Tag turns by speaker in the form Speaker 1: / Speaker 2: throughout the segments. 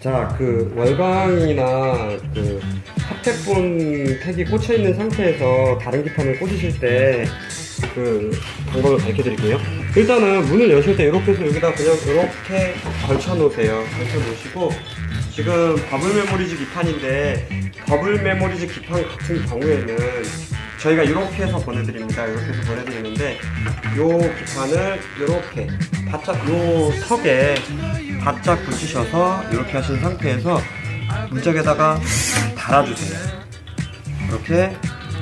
Speaker 1: 자, 그 월광이나 그 핫택분 택이 꽂혀 있는 상태에서 다른 기판을 꽂으실 때 그 방법을 밝혀 드릴게요. 일단은 문을 여실 때 이렇게 해서 여기다 그냥 이렇게 걸쳐 놓으세요. 걸쳐 놓으시고 지금 버블 메모리즈 기판인데 버블 메모리즈 기판 같은 경우에는 저희가 이렇게 해서 보내드립니다. 이렇게 해서 보내드리는데 요 기판을 이렇게 바짝 요 턱에 바짝 붙이셔서 이렇게 하신 상태에서 문짝에다가 달아주세요. 이렇게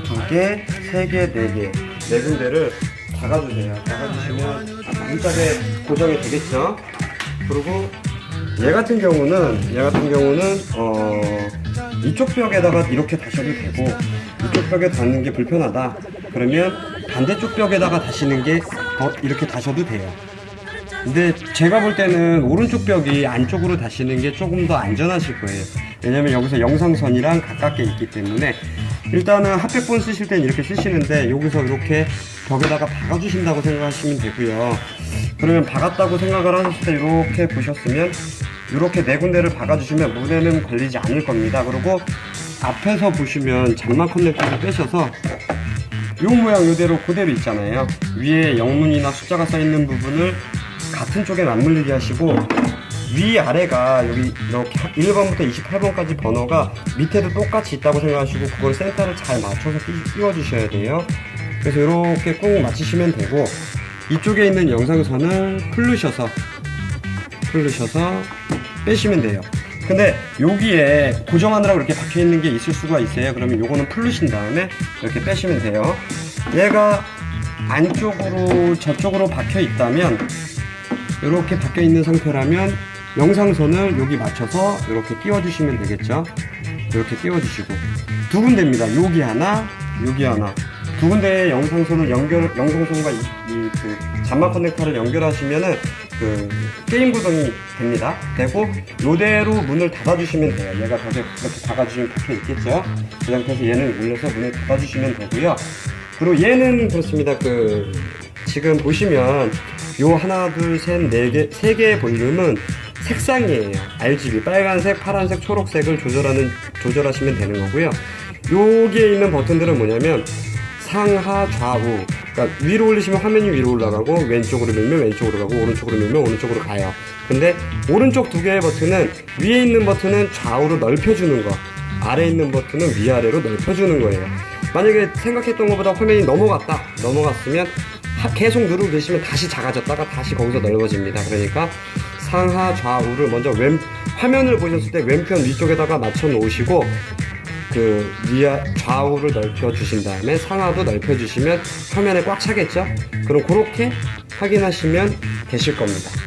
Speaker 1: 두 개, 세 개, 네 개, 네 군데를 박아주세요. 박아주시면 문짝에 고정이 되겠죠. 그리고 얘 같은 경우는 얘 같은 경우는 어 이쪽 벽에다가 이렇게 다셔도 되고 이쪽 벽에 닿는 게 불편하다. 그러면 반대쪽 벽에다가 다시는 게 더 이렇게 다셔도 돼요. 근데 제가 볼 때는 오른쪽 벽이 안쪽으로 다시는 게 조금 더 안전하실 거예요. 왜냐면 여기서 영상선이랑 가깝게 있기 때문에 일단은 핫백본 쓰실 땐 이렇게 쓰시는데 여기서 이렇게 벽에다가 박아주신다고 생각하시면 되고요. 그러면 박았다고 생각을 하셨을 때 이렇게 보셨으면 이렇게 네 군데를 박아주시면 문에는 걸리지 않을 겁니다. 그리고 앞에서 보시면 장막 커넥터를 빼셔서 요 모양 이대로 그대로 있잖아요. 위에 영문이나 숫자가 써 있는 부분을 같은 쪽에 맞물리게 하시고 위 아래가 여기 이렇게 1번부터 28번까지 번호가 밑에도 똑같이 있다고 생각하시고 그걸 센터를 잘 맞춰서 끼- 끼워주셔야 돼요. 그래서 이렇게 꾹 맞추시면 되고 이쪽에 있는 영상선을 풀르셔서 풀르셔서 빼시면 돼요. 근데 여기에 고정하느라고 이렇게 박혀 있는 게 있을 수가 있어요. 그러면 요거는 풀르신 다음에 이렇게 빼시면 돼요. 얘가 안쪽으로 저쪽으로 박혀 있다면 이렇게 박혀 있는 상태라면 영상선을 여기 맞춰서 이렇게 끼워 주시면 되겠죠. 이렇게 끼워 주시고 두 군데입니다. 여기 하나, 여기 하나. 두 군데의 영상선을 연결, 영상선과 이, 이, 그, 잠마 커넥터를 연결하시면은, 그, 게임 구동이 됩니다. 되고, 요대로 문을 닫아주시면 돼요. 얘가 벽에 이렇게 박아주시면 박혀 있겠죠? 그 상태에서 얘는 올려서 문을 닫아주시면 되고요. 그리고 얘는 그렇습니다. 그, 지금 보시면, 요 하나, 둘, 셋, 네 개, 세 개의 볼륨은 색상이에요. RGB, 빨간색, 파란색, 초록색을 조절하는, 조절하시면 되는 거고요. 여기에 있는 버튼들은 뭐냐면, 상하 좌우. 그러니까 위로 올리시면 화면이 위로 올라가고 왼쪽으로 밀면 왼쪽으로 가고 오른쪽으로 밀면 오른쪽으로 가요. 근데 오른쪽 두 개의 버튼은 위에 있는 버튼은 좌우로 넓혀주는 거 아래에 있는 버튼은 위아래로 넓혀주는 거예요. 만약에 생각했던 것보다 화면이 넘어갔다 넘어갔으면 하- 계속 누르고 계시면 다시 작아졌다가 다시 거기서 넓어집니다. 그러니까 상하 좌우를 먼저 왼 화면을 보셨을 때 왼편 위쪽에다가 맞춰 놓으시고 그 위아 좌우를 넓혀 주신 다음에 상하도 넓혀 주시면 화면에 꽉 차겠죠? 그럼 그렇게 확인하시면 되실 겁니다.